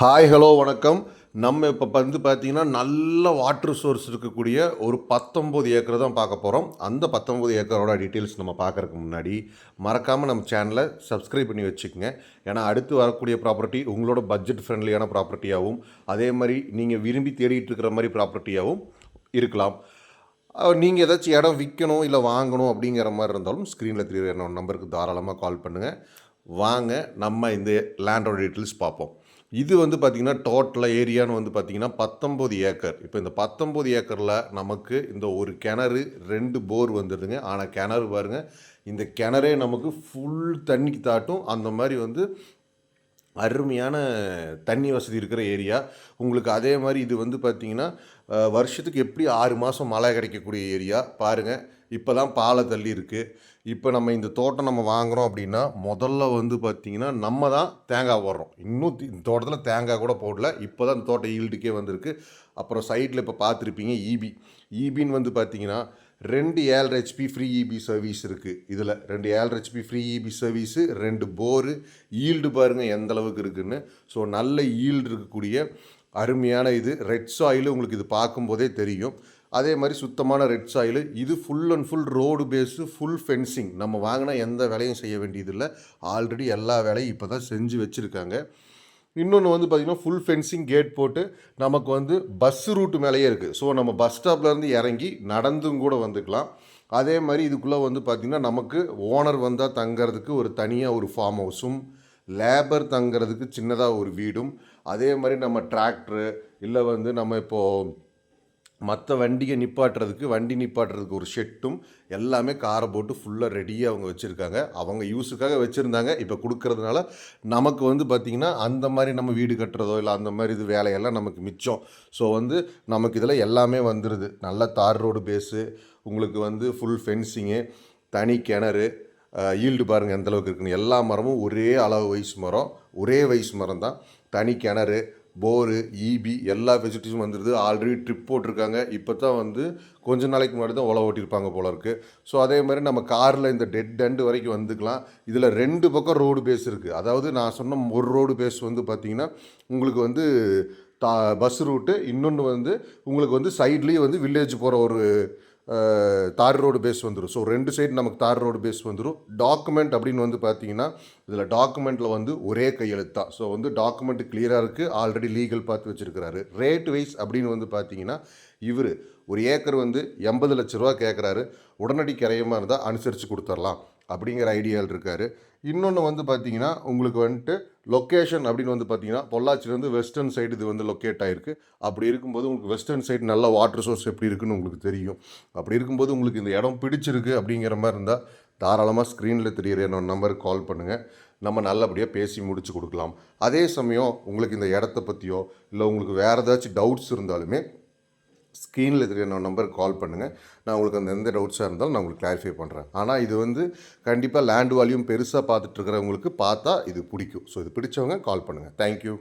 Hi hello வணக்கம். நம்ம இப்போ வந்து பார்த்திங்கன்னா நல்ல வாட்டர் சோர்ஸ் இருக்கக்கூடிய ஒரு பத்தொம்போது ஏக்கர் தான் பார்க்க போகிறோம் அந்த பத்தொம்போது ஏக்கரோட டீட்டெயில்ஸ் நம்ம பார்க்குறதுக்கு முன்னாடி மறக்காமல் நம்ம சேனலை சப்ஸ்கிரைப் பண்ணி வச்சுக்கோங்க. ஏன்னா அடுத்து வரக்கூடிய ப்ராப்பர்ட்டி உங்களோட பட்ஜெட் ஃப்ரெண்ட்லியான ப்ராப்பர்ட்டியாகவும் அதே மாதிரி நீங்கள் விரும்பி தேடிட்டு இருக்கிற மாதிரி ப்ராப்பர்ட்டியாகவும் இருக்கலாம். நீங்கள் ஏதாச்சும் இடம் விற்கணும் இல்லை வாங்கணும் அப்படிங்கிற மாதிரி இருந்தாலும் ஸ்க்ரீனில் தெரியுற என்னோட நம்பருக்கு தாராளமாக கால் பண்ணுங்கள் வாங்க நம்ம இந்த லேண்டோட டீட்டெயில்ஸ் பார்ப்போம். இது வந்து பார்த்திங்கன்னா டோட்டலாக ஏரியான்னு வந்து பார்த்திங்கன்னா பத்தொம்போது ஏக்கர். இப்போ இந்த பத்தொம்போது ஏக்கரில் நமக்கு இந்த ஒரு கிணறு ரெண்டு போர் வந்துடுதுங்க ஆனால் கிணறு பாருங்கள் இந்த கிணறே நமக்கு ஃபுல் தண்ணிக்கு தாட்டும் அந்த மாதிரி வந்து அருமையான தண்ணி வசதி இருக்கிற ஏரியா. உங்களுக்கு அதே மாதிரி இது வந்து பார்த்திங்கன்னா வருஷத்துக்கு எப்படி ஆறு மாதம் மழை கிடைக்கக்கூடிய ஏரியா? பாருங்கள் இப்போ தான் பாலை தள்ளி இருக்குது இப்போ நம்ம இந்த தோட்டம் நம்ம வாங்குகிறோம் அப்படின்னா முதல்ல வந்து பார்த்திங்கன்னா நம்ம தான் தேங்காய் போடுறோம் இன்னும் இந்த தோட்டத்தில் தேங்காய் கூட போடல. இப்போ தான் இந்த தோட்டம் ஈல்டுக்கே வந்திருக்கு. அப்புறம் சைடில் இப்போ பார்த்துருப்பீங்க ஈபி ஈபின்னு வந்து பார்த்திங்கன்னா ரெண்டு ஏழரை ஹெச்பி ஃப்ரீ இபி சர்வீஸ் இருக்குது இதில் ரெண்டு ஏழரை ஹெச்பி ஃப்ரீ இபி சர்வீஸு ரெண்டு போரு ஈல்டு பாருங்கள் எந்த அளவுக்கு இருக்குன்னு. ஸோ நல்ல ஈல்டு இருக்கக்கூடிய அருமையான இது. ரெட் சாயில் உங்களுக்கு இது பார்க்கும்போதே தெரியும். அதே மாதிரி சுத்தமான ரெட் சாயில் இது full and full road base full fencing நம்ம வாங்கினா எந்த வேலையும் செய்ய வேண்டியதில்லை. ஆல்ரெடி எல்லா வேலையும் இப்போ தான் செஞ்சு வச்சுருக்காங்க. இன்னொன்று வந்து பார்த்திங்கன்னா ஃபுல் ஃபென்சிங் கேட் போட்டு நமக்கு வந்து பஸ் ரூட் மேலேயே இருக்குது ஸோ நம்ம பஸ் ஸ்டாப்லேருந்து இறங்கி நடந்தும் கூட வந்துக்கலாம். அதே மாதிரி இதுக்குள்ளே வந்து பார்த்திங்கன்னா நமக்கு ஓனர் வந்தால் தங்கிறதுக்கு ஒரு தனியாக ஒரு ஃபார்ம் ஹவுஸும் லேபர் தங்குறதுக்கு சின்னதாக ஒரு வீடும். அதே மாதிரி நம்ம டிராக்டரு இல்லை வந்து நம்ம இப்போது மற்ற வண்டியை நிப்பாட்டுறதுக்கு வண்டி நிப்பாட்டுறதுக்கு ஒரு ஷெட்டும் எல்லாமே காரை போட்டு ஃபுல்லாக ரெடியாக அவங்க வச்சுருக்காங்க. அவங்க யூஸுக்காக வச்சுருந்தாங்க. இப்போ கொடுக்கறதுனால நமக்கு வந்து பார்த்திங்கன்னா அந்த மாதிரி நம்ம வீடு கட்டுறதோ இல்லை அந்த மாதிரி இது வேலையெல்லாம் நமக்கு மிச்சம். ஸோ வந்து நமக்கு இதில் எல்லாமே வந்துடுது நல்ல தார் ரோடு பேஸு உங்களுக்கு வந்து ஃபுல் ஃபென்சிங்கு தனி கிணறு ஈல்டு பாருங்கள் எந்தளவுக்கு இருக்குன்னு. எல்லா மரமும் ஒரே அளவு வயசு மரம். ஒரே வயசு மரம் தான் தனி கிணறு போரு ஈபி எல்லா ஃபெசிலிட்டிஸும் வந்துடுது ஆல்ரெடி ட்ரிப் போட்டிருக்காங்க. இப்போ தான் வந்து கொஞ்ச நாளைக்கு முன்னாடி தான் உழவு ஓட்டியிருப்பாங்க போல இருக்குது ஸோ அதே மாதிரி நம்ம காரில் இந்த டெட் எண்டு வரைக்கும் வந்துக்கலாம். இதில் ரெண்டு பக்கம் ரோடு பேஸ் இருக்குது அதாவது நான் சொன்ன ஒரு ரோடு பேஸ் வந்து பார்த்திங்கன்னா உங்களுக்கு வந்து தா பஸ் ரூட்டு இன்னொன்று வந்து உங்களுக்கு வந்து சைட்லேயும் வந்து வில்லேஜ் போகிற ஒரு தார் ரோடு பேஸ் வந்துடும் ஸோ ரெண்டு சைடு நமக்கு தார் ரோடு பேஸ் வந்துடும் டாக்குமெண்ட் அப்படின்னு வந்து பார்த்தீங்கன்னா இதில் டாக்குமெண்ட்டில் வந்து ஒரே கையெழுத்தான் ஸோ வந்து டாக்குமெண்ட் கிளியராக இருக்குது ஆல்ரெடி லீகல் பார்த்து வச்சுருக்கிறாரு. ரேட் வைஸ் அப்படின்னு வந்து பார்த்தீங்கன்னா இவர் ஒரு ஏக்கர் வந்து எண்பது லட்ச ரூபா கேட்குறாரு உடனடி கரையமாக இருந்தால் அனுசரித்து கொடுத்துர்லாம். அப்படிங்கிற ஐடியாவில் இருக்கார். இன்னொன்று வந்து பார்த்தீங்கன்னா உங்களுக்கு வந்துட்டு லொக்கேஷன் அப்படின்னு வந்து பார்த்தீங்கன்னா பொள்ளாச்சிலேருந்து வெஸ்டர்ன் சைடு இது வந்து லொக்கேட் ஆகிருக்கு அப்படி இருக்கும்போது உங்களுக்கு வெஸ்டர்ன் சைடு நல்ல வாட்டர் சோர்ஸ் எப்படி இருக்குன்னு உங்களுக்கு தெரியும். அப்படி இருக்கும்போது உங்களுக்கு இந்த இடம் பிடிச்சிருக்கு அப்படிங்கிற மாதிரி இருந்தால் தாராளமாக ஸ்க்ரீனில் தெரியிற என்னோட நம்பருக்கு கால் பண்ணுங்கள் நம்ம நல்லபடியாக பேசி முடிச்சு கொடுக்கலாம். அதே சமயம் உங்களுக்கு இந்த இடத்த பற்றியோ இல்லை உங்களுக்கு வேறு ஏதாச்சும் டவுட்ஸ் இருந்தாலுமே ஸ்க்ரீனில் இருக்கிற என்னோட நம்பருக்கு கால் பண்ணுங்கள் நான் உங்களுக்கு அந்த எந்த டவுட்ஸாக இருந்தாலும் நான் உங்களுக்கு கிளாரிஃபை பண்ணுறேன் ஆனால் இது வந்து கண்டிப்பாக லேண்ட் வால்யூம் பெருசாக பார்த்துட்டு இருக்கிறவங்களுக்கு பார்த்தா இது பிடிக்கும். ஸோ இது பிடிச்சவங்க கால் பண்ணுங்கள் தேங்க்யூ